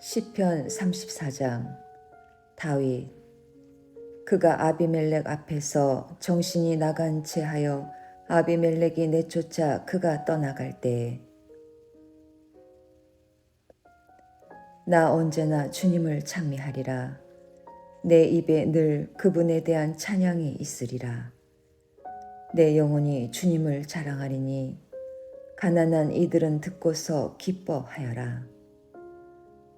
시편 34장. 다윗 그가 아비멜렉 앞에서 정신이 나간 채 하여 아비멜렉이 내쫓아 그가 떠나갈 때에 나 언제나 주님을 찬미하리라. 내 입에 늘 그분에 대한 찬양이 있으리라. 내 영혼이 주님을 자랑하리니 가난한 이들은 듣고서 기뻐하여라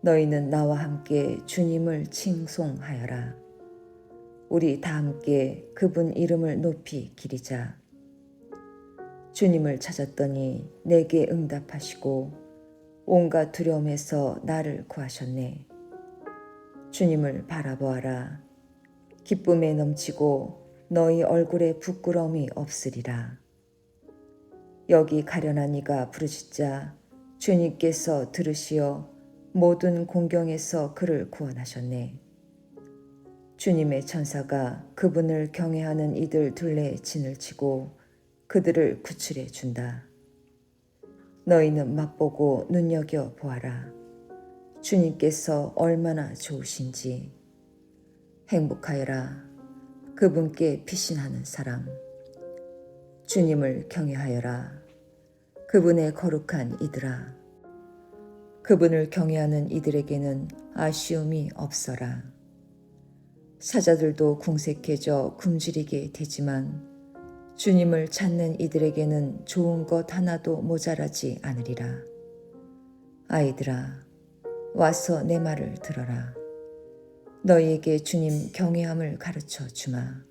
너희는 나와 함께 주님을 칭송하여라. 우리 다 함께 그분 이름을 높이 기리자. 주님을 찾았더니 내게 응답하시고 온갖 두려움에서 나를 구하셨네. 주님을 바라보아라. 기쁨에 넘치고 너희 얼굴에 부끄러움이 없으리라. 여기 가련한 이가 부르짖자 주님께서 들으시어 모든 공경에서 그를 구원하셨네. 주님의 천사가 그분을 경외하는 이들 둘레에 진을 치고 그들을 구출해 준다. 너희는 맛보고 눈여겨 보아라. 주님께서 얼마나 좋으신지 행복하여라. 그분께 피신하는 사람. 주님을 경외하여라. 그분의 거룩한 이들아. 그분을 경외하는 이들에게는 아쉬움이 없어라. 사자들도 궁색해져 굶주리게 되지만 주님을 찾는 이들에게는 좋은 것 하나도 모자라지 않으리라. 아이들아, 와서 내 말을 들어라. 너희에게 주님 경외함을 가르쳐 주마.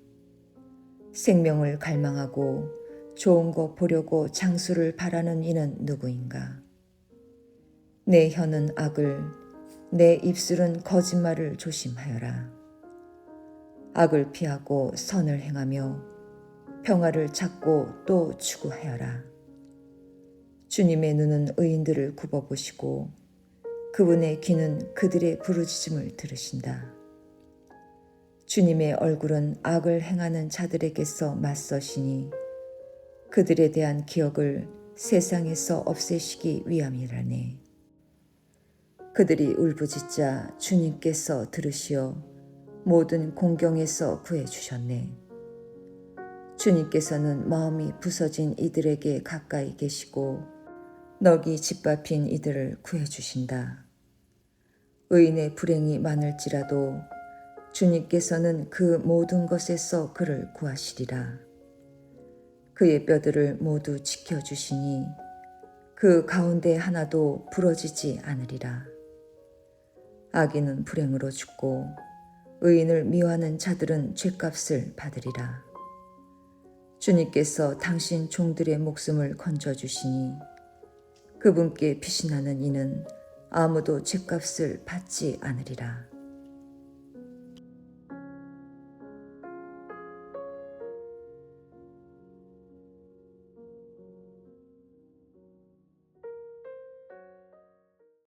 생명을 갈망하고 좋은 것 보려고 장수를 바라는 이는 누구인가? 내 혀는 악을, 내 입술은 거짓말을 조심하여라. 악을 피하고 선을 행하며 평화를 찾고 또 추구하여라. 주님의 눈은 의인들을 굽어보시고 그분의 귀는 그들의 부르짖음을 들으신다. 주님의 얼굴은 악을 행하는 자들에게서 맞서시니 그들에 대한 기억을 세상에서 없애시기 위함이라네. 그들이 울부짖자 주님께서 들으시어 모든 공경에서 구해 주셨네. 주님께서는 마음이 부서진 이들에게 가까이 계시고 넋이 짓밟힌 이들을 구해 주신다. 의인의 불행이 많을지라도 주님께서는 그 모든 것에서 그를 구하시리라. 그의 뼈들을 모두 지켜주시니 그 가운데 하나도 부러지지 않으리라. 악인은 불행으로 죽고 의인을 미워하는 자들은 죄값을 받으리라. 주님께서 당신 종들의 목숨을 건져주시니 그분께 피신하는 이는 아무도 죄값을 받지 않으리라.